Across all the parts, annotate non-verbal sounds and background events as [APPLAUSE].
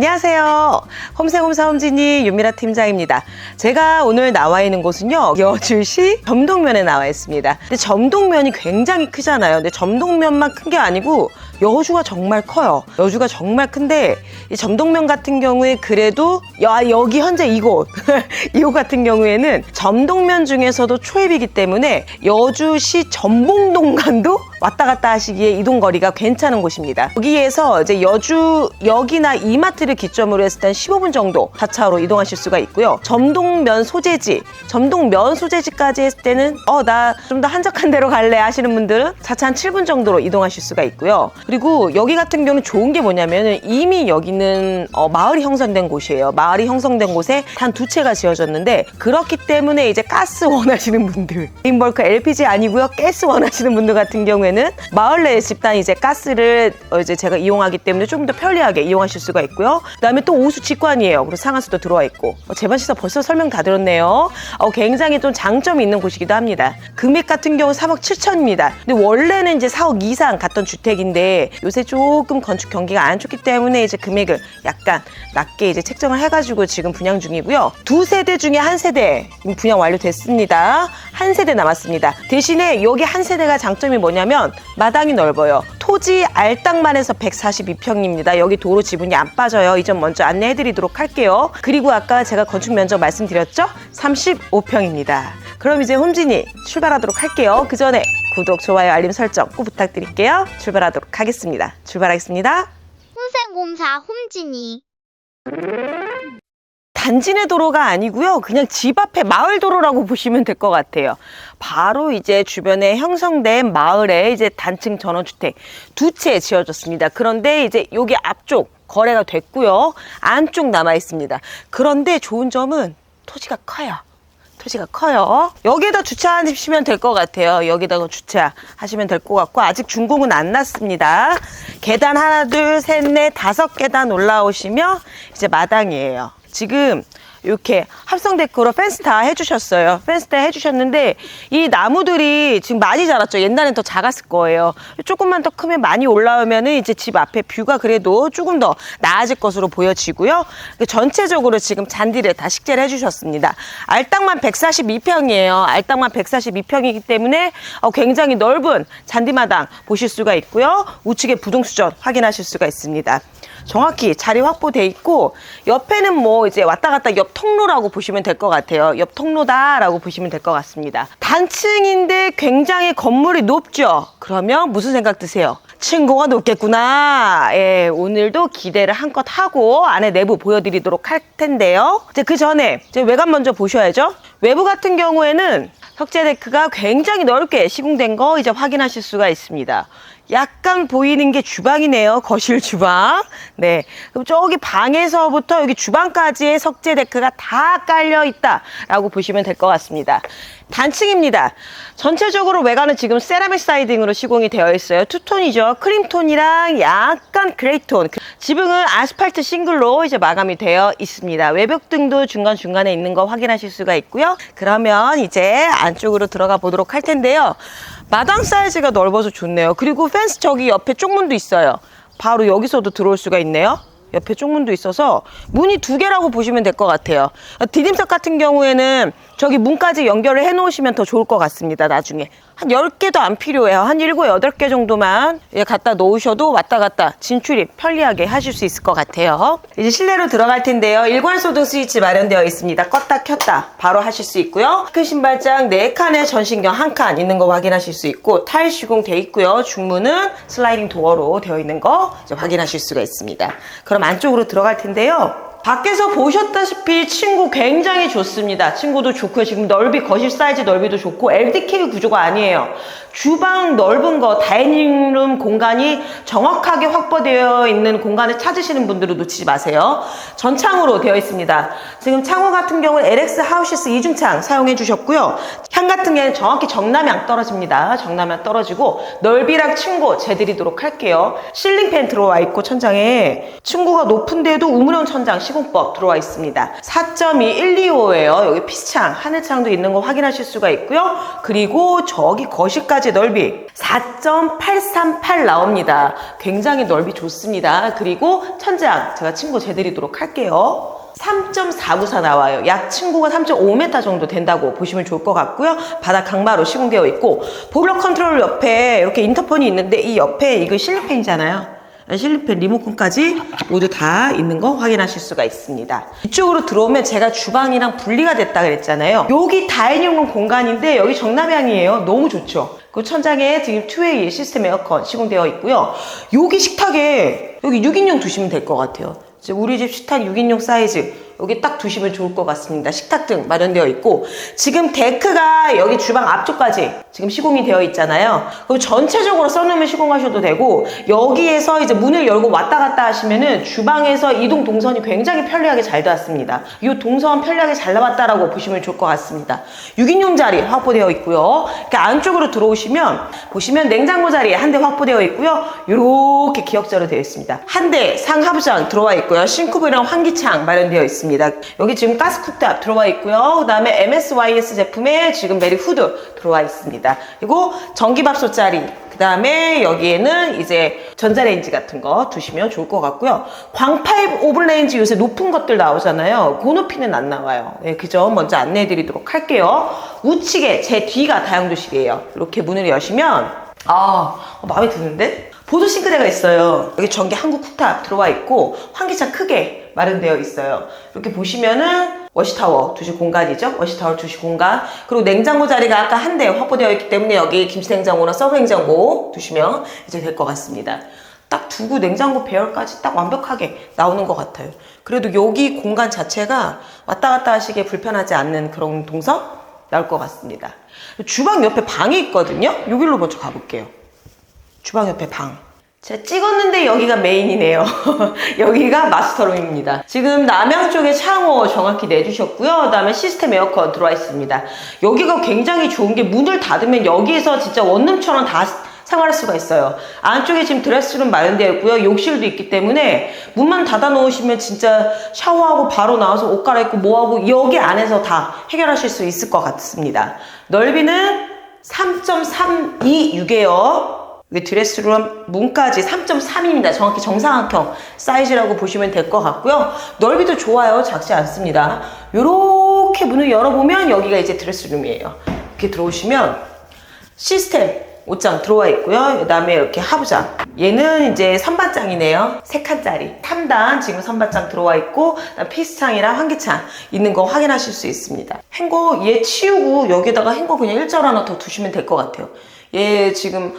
안녕하세요. 홈생홈사 홈진이 윤미라 팀장입니다. 제가 오늘 나와 있는 곳은요, 여주시 점동면에 나와 있습니다. 근데 점동면이 굉장히 크잖아요. 근데 점동면만 큰 게 아니고 여주가 정말 커요. 여주가 정말 큰데 이 점동면 같은 경우에 그래도 야, 여기 현재 이곳 [LAUGHS] 이곳 같은 경우에는 점동면 중에서도 초입이기 때문에 여주시 전봉동간도 왔다 갔다 하시기에 이동 거리가 괜찮은 곳입니다. 여기에서 이제 여주 역이나 이마트를 기점으로 했을 때 15분 정도 자차로 이동하실 수가 있고요. 점동면 소재지, 점동면 소재지까지 했을 때는 어 나 좀 더 한적한 데로 갈래 하시는 분들은 자차 한 7분 정도로 이동하실 수가 있고요. 그리고 여기 같은 경우는 좋은 게 뭐냐면 이미 여기는 어, 마을이 형성된 곳이에요. 마을이 형성된 곳에 단 두 채가 지어졌는데 그렇기 때문에 이제 가스 원하시는 분들, 인벌크 LPG 아니고요. 가스 원하시는 분들 같은 경우에는 마을 내 집단 이제 가스를 어, 이제 제가 이용하기 때문에 조금 더 편리하게 이용하실 수가 있고요. 그다음에 또 오수 직관이에요. 그리고 상하수도 들어와 있고 어, 제반 시설 벌써 설명 다 들었네요. 어, 굉장히 좀 장점이 있는 곳이기도 합니다. 금액 같은 경우 3억 7천입니다. 근데 원래는 이제 4억 이상 갔던 주택인데 요새 조금 건축 경기가 안 좋기 때문에 이제 금액을 약간 낮게 이제 책정을 해가지고 지금 분양 중이고요. 두 세대 중에 한 세대 분양 완료됐습니다. 한 세대 남았습니다. 대신에 여기 한 세대가 장점이 뭐냐면 마당이 넓어요. 토지 알땅만 해서 142평입니다. 여기 도로 지분이 안 빠져요. 이 점 먼저 안내해드리도록 할게요. 그리고 아까 제가 건축 면적 말씀드렸죠? 35평입니다. 그럼 이제 홈진이 출발하도록 할게요. 그 전에 구독, 좋아요, 알림 설정 꼭 부탁드릴게요. 출발하도록 하겠습니다. 출발하겠습니다. 혼생공사 홈진이 단지 내 도로가 아니고요. 그냥 집 앞에 마을 도로라고 보시면 될 것 같아요. 바로 이제 주변에 형성된 마을에 이제 단층 전원주택 두 채 지어졌습니다. 그런데 이제 여기 앞쪽 거래가 됐고요. 안쪽 남아 있습니다. 그런데 좋은 점은 토지가 커요. 토지가 커요. 여기에다 주차하시면 될 것 같아요. 여기다가 주차하시면 될 것 같고 아직 준공은 안 났습니다. 계단 하나, 둘, 셋, 넷, 다섯 계단 올라오시면 이제 마당이에요. 지금 이렇게 합성 데코로 펜스 다 해주셨어요. 펜스 다 해주셨는데 이 나무들이 지금 많이 자랐죠. 옛날엔 더 작았을 거예요. 조금만 더 크면 많이 올라오면은 이제 집 앞에 뷰가 그래도 조금 더 나아질 것으로 보여지고요. 전체적으로 지금 잔디를 다 식재를 해주셨습니다. 알땅만 142평이에요. 알땅만 142평이기 때문에 어, 굉장히 넓은 잔디마당 보실 수가 있고요. 우측에 부동수전 확인하실 수가 있습니다. 정확히 자리 확보돼 있고 옆에는 뭐 이제 왔다 갔다 옆 통로라고 보시면 될 것 같아요. 옆 통로다라고 보시면 될 것 같습니다. 단층인데 굉장히 건물이 높죠. 그러면 무슨 생각 드세요? 층고가 높겠구나. 예, 오늘도 기대를 한껏 하고 안에 내부 보여드리도록 할 텐데요. 이제 그 전에 이제 외관 먼저 보셔야죠. 외부 같은 경우에는 석재 데크가 굉장히 넓게 시공된 거 이제 확인하실 수가 있습니다. 약간 보이는 게 주방이네요. 거실 주방. 네. 그럼 저기 방에서부터 여기 주방까지의 석재 데크가 다 깔려 있다라고 보시면 될 것 같습니다. 단층입니다. 전체적으로 외관은 지금 세라믹 사이딩으로 시공이 되어 있어요. 투톤이죠. 크림톤이랑 약간 그레이톤. 지붕은 아스팔트 싱글로 이제 마감이 되어 있습니다. 외벽 등도 중간중간에 있는 거 확인하실 수가 있고요. 그러면 이제 안쪽으로 들어가 보도록 할 텐데요. 마당 사이즈가 넓어서 좋네요. 그리고 펜스 저기 옆에 쪽문도 있어요. 바로 여기서도 들어올 수가 있네요. 옆에 쪽문도 있어서 문이 두 개라고 보시면 될 것 같아요. 디딤석 같은 경우에는 저기 문까지 연결을 해 놓으시면 더 좋을 것 같습니다. 나중에. 한 10개도 안 필요해요. 한 7, 8개 정도만 예, 갖다 놓으셔도 왔다 갔다 진출입 편리하게 하실 수 있을 것 같아요. 이제 실내로 들어갈 텐데요. 일괄 소등 스위치 마련되어 있습니다. 껐다 켰다 바로 하실 수 있고요. 큰 신발장 4칸에 전신경 1칸 있는 거 확인하실 수 있고 타일 시공되어 있고요. 중문은 슬라이딩 도어로 되어 있는 거 확인하실 수가 있습니다. 그럼 안쪽으로 들어갈 텐데요. 밖에서 보셨다시피 친구 굉장히 좋습니다. 친구도 좋고요. 지금 넓이, 거실 사이즈 넓이도 좋고 LDK 구조가 아니에요. 주방 넓은 거, 다이닝룸 공간이 정확하게 확보되어 있는 공간을 찾으시는 분들은 놓치지 마세요. 전창으로 되어 있습니다. 지금 창호 같은 경우는 LX 하우시스 이중창 사용해 주셨고요. 향 같은 경우는 정확히 정남향 떨어집니다. 정남향 떨어지고 넓이랑 층고 재드리도록 할게요. 실링팬 들어와 있고 천장에 층고가 높은데도 우물형 천장 시공법 들어와 있습니다. 4.2125예요. 여기 피스창, 하늘창도 있는 거 확인하실 수가 있고요. 그리고 저기 거실까지 넓이 4.838 나옵니다. 굉장히 넓이 좋습니다. 그리고 천장 제가 친구 재드리도록 할게요. 3.494 나와요. 약 층고가 3.5m 정도 된다고 보시면 좋을 것 같고요. 바닥 강마로 시공되어 있고 보일러 컨트롤 옆에 이렇게 인터폰이 있는데 이 옆에 이거 실리펜이잖아요. 실리펜 리모컨까지 모두 다 있는 거 확인하실 수가 있습니다. 이쪽으로 들어오면 제가 주방이랑 분리가 됐다 그랬잖아요. 여기 다이닝룸 공간인데 여기 정남향이에요. 너무 좋죠. 그 천장에 지금 투웨이 시스템 에어컨 시공되어 있고요. 여기 식탁에 여기 6인용 두시면 될 것 같아요. 우리 집 식탁 6인용 사이즈 여기 딱 두시면 좋을 것 같습니다. 식탁 등 마련되어 있고 지금 데크가 여기 주방 앞쪽까지 지금 시공이 되어 있잖아요. 그럼 전체적으로 써놓으면 시공하셔도 되고 여기에서 이제 문을 열고 왔다 갔다 하시면은 주방에서 이동 동선이 굉장히 편리하게 잘 되었습니다. 이 동선 편리하게 잘 나왔다라고 보시면 좋을 것 같습니다. 6인용 자리 확보되어 있고요. 이렇게 안쪽으로 들어오시면 보시면 냉장고 자리 한 대 확보되어 있고요. 이렇게 기역자로 되어 있습니다. 한 대 상하부장 들어와 있고요. 싱크부랑 환기창 마련되어 있습니다. 여기 지금 가스 쿡탑 들어와 있고요. 그 다음에 MSYS 제품에 지금 메리 후드 들어와 있습니다. 그리고 전기밥솥 자리 그 다음에 여기에는 이제 전자레인지 같은 거 두시면 좋을 것 같고요. 광파입 오븐레인지 요새 높은 것들 나오잖아요. 그 높이는 안 나와요. 네, 그점 먼저 안내해 드리도록 할게요. 우측에 제 뒤가 다용도실이에요. 이렇게 문을 여시면 아 어, 마음에 드는데? 보드 싱크대가 있어요. 여기 전기 한국 쿡탑 들어와 있고 환기창 크게 마련되어 있어요. 이렇게 보시면은 워시타워 두실 공간이죠. 워시타워 두실 공간. 그리고 냉장고 자리가 아까 한 대 확보되어 있기 때문에 여기 김치냉장고나 서브냉장고 두시면 이제 될 것 같습니다. 딱 두고 냉장고 배열까지 딱 완벽하게 나오는 것 같아요. 그래도 여기 공간 자체가 왔다 갔다 하시기에 불편하지 않는 그런 동선 나올 것 같습니다. 주방 옆에 방이 있거든요. 여기로 먼저 가볼게요. 주방 옆에 방. 제가 찍었는데 여기가 메인이네요. [LAUGHS] 여기가 마스터룸입니다. 지금 남양 쪽에 창호 정확히 내주셨고요. 그 다음에 시스템 에어컨 들어와 있습니다. 여기가 굉장히 좋은 게 문을 닫으면 여기에서 진짜 원룸처럼 다 생활할 수가 있어요. 안쪽에 지금 드레스룸 마련되어 있고요. 욕실도 있기 때문에 문만 닫아 놓으시면 진짜 샤워하고 바로 나와서 옷 갈아입고 뭐하고 여기 안에서 다 해결하실 수 있을 것 같습니다. 넓이는 3.326이에요. 드레스룸 문까지 3.3입니다. 정확히 정사각형 사이즈라고 보시면 될 것 같고요. 넓이도 좋아요. 작지 않습니다. 이렇게 문을 열어보면 여기가 이제 드레스룸이에요. 이렇게 들어오시면 시스템 옷장 들어와 있고요. 그 다음에 이렇게 하부장. 얘는 이제 선반장이네요. 세 칸짜리. 3단 지금 선반장 들어와 있고, 피스창이랑 환기창 있는 거 확인하실 수 있습니다. 행거 얘 치우고 여기다가 행거 그냥 일절 하나 더 두시면 될 것 같아요. 얘 지금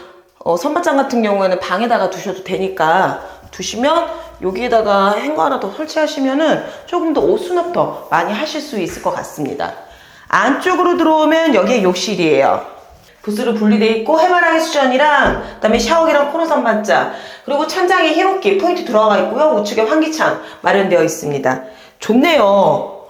어, 선반장 같은 경우에는 방에다가 두셔도 되니까 두시면 여기에다가 행거 하나 더 설치하시면은 조금 더 옷 수납 더 많이 하실 수 있을 것 같습니다. 안쪽으로 들어오면 여기에 욕실이에요. 붓으로 분리되어 있고 해바라기 수전이랑 그다음에 샤워기랑 코너 선반장 그리고 천장에 히로키 포인트 들어가 있고요. 우측에 환기창 마련되어 있습니다. 좋네요.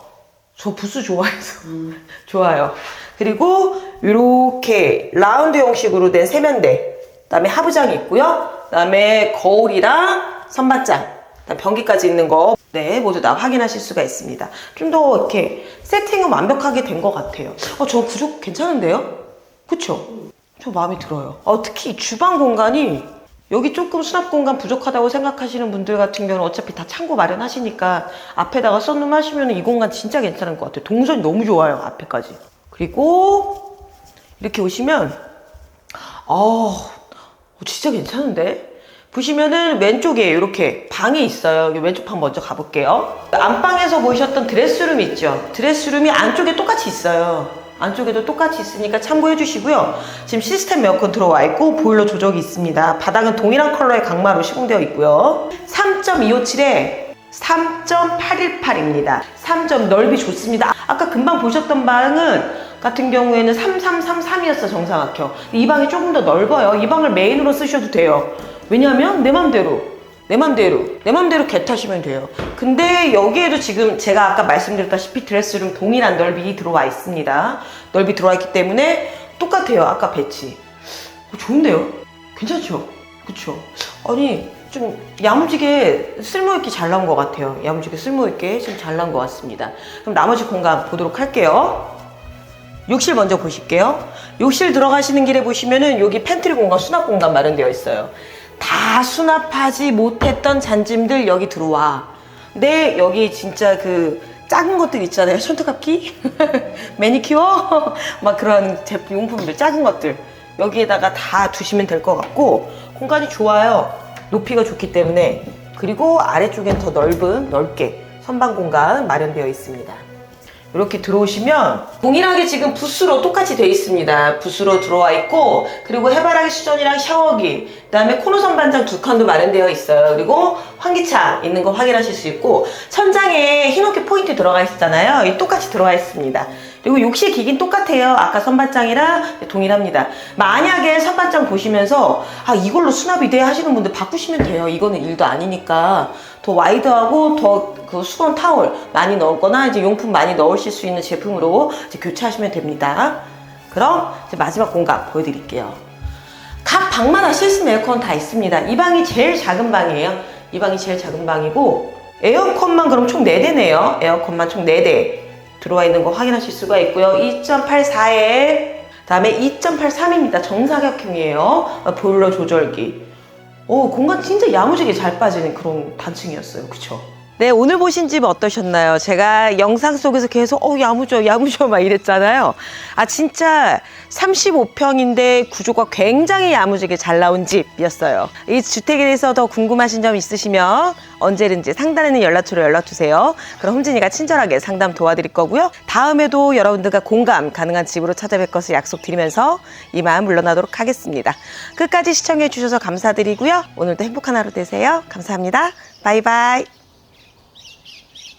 저 부스 좋아해서 [LAUGHS] 좋아요. 그리고 이렇게 라운드 형식으로 된 세면대 그다음에 하부장이 있고요. 그다음에 거울이랑 선반장 그다음 변기까지 있는 거 네, 모두 다 확인하실 수가 있습니다. 좀 더 이렇게 세팅은 완벽하게 된 것 같아요. 어, 저 구조 괜찮은데요? 그쵸? 저 마음에 들어요. 어, 특히 이 주방 공간이 여기 조금 수납 공간 부족하다고 생각하시는 분들 같은 경우는 어차피 다 창고 마련하시니까 앞에다가 썬룸 하시면 이 공간 진짜 괜찮은 것 같아요. 동선이 너무 좋아요, 앞에까지. 그리고 이렇게 오시면, 아, 진짜 괜찮은데? 보시면은 왼쪽에 이렇게 방이 있어요. 왼쪽 방 먼저 가볼게요. 안방에서 보셨던 드레스룸 있죠? 드레스룸이 안쪽에 똑같이 있어요. 안쪽에도 똑같이 있으니까 참고해 주시고요. 지금 시스템 에어컨 들어와 있고 보일러 조작이 있습니다. 바닥은 동일한 컬러의 강마로 시공되어 있고요. 3.257에 3.818입니다. 3점 넓이 좋습니다. 아까 금방 보셨던 방은 같은 경우에는 3333이었어 정사각형. 이 방이 조금 더 넓어요. 이 방을 메인으로 쓰셔도 돼요. 왜냐하면 내 맘대로 내 맘대로 내 맘대로 개 타시면 돼요. 근데 여기에도 지금 제가 아까 말씀드렸다시피 드레스룸 동일한 넓이 들어와 있습니다. 넓이 들어와 있기 때문에 똑같아요. 아까 배치. 어, 좋은데요? 괜찮죠? 그쵸? 아니 좀 야무지게 쓸모있게 잘 나온 것 같아요. 야무지게 쓸모있게 좀잘 나온 것 같습니다. 그럼 나머지 공간 보도록 할게요. 욕실 먼저 보실게요. 욕실 들어가시는 길에 보시면은 여기 팬트리 공간, 수납 공간 마련되어 있어요. 다 수납하지 못했던 잔짐들 여기 들어와. 근데 여기 진짜 그 작은 것들 있잖아요. 손톱깎이, [LAUGHS] 매니큐어, [LAUGHS] 막 그런 제품 용품들 작은 것들 여기에다가 다 두시면 될 것 같고 공간이 좋아요. 높이가 좋기 때문에 그리고 아래쪽엔 더 넓은 넓게 선반 공간 마련되어 있습니다. 이렇게 들어오시면 동일하게 지금 부스로 똑같이 되어 있습니다. 부스로 들어와 있고 그리고 해바라기 수전이랑 샤워기 그다음에 코너 선반장 두 칸도 마련되어 있어요. 그리고 환기창 있는 거 확인하실 수 있고 천장에 흰옥기 포인트 들어가 있잖아요. 이 똑같이 들어가 있습니다. 그리고 욕실 기긴 똑같아요. 아까 선반장이랑 동일합니다. 만약에 선반장 보시면서 아 이걸로 수납이 돼 하시는 분들 바꾸시면 돼요. 이거는 일도 아니니까 더 와이드하고 더 그 수건 타월 많이 넣거나 이제 용품 많이 넣으실 수 있는 제품으로 이제 교체하시면 됩니다. 그럼 이제 마지막 공간 보여드릴게요. 각 방마다 실습 에어컨 다 있습니다. 이 방이 제일 작은 방이에요. 이 방이 제일 작은 방이고 에어컨만 그럼 총 4대네요. 에어컨만 총 4대 들어와 있는 거 확인하실 수가 있고요. 2.84에 다음에 2.83입니다. 정사각형이에요. 어, 보일러 조절기. 오, 공간 진짜 야무지게 잘 빠지는 그런 단층이었어요. 그쵸? 네, 오늘 보신 집 어떠셨나요? 제가 영상 속에서 계속, 어, 야무져, 야무져, 막 이랬잖아요. 아, 진짜 35평인데 구조가 굉장히 야무지게 잘 나온 집이었어요. 이 주택에 대해서 더 궁금하신 점 있으시면 언제든지 상단에 있는 연락처로 연락 주세요. 그럼 홈진이가 친절하게 상담 도와드릴 거고요. 다음에도 여러분들과 공감 가능한 집으로 찾아뵐 것을 약속드리면서 이만 물러나도록 하겠습니다. 끝까지 시청해 주셔서 감사드리고요. 오늘도 행복한 하루 되세요. 감사합니다. 바이바이.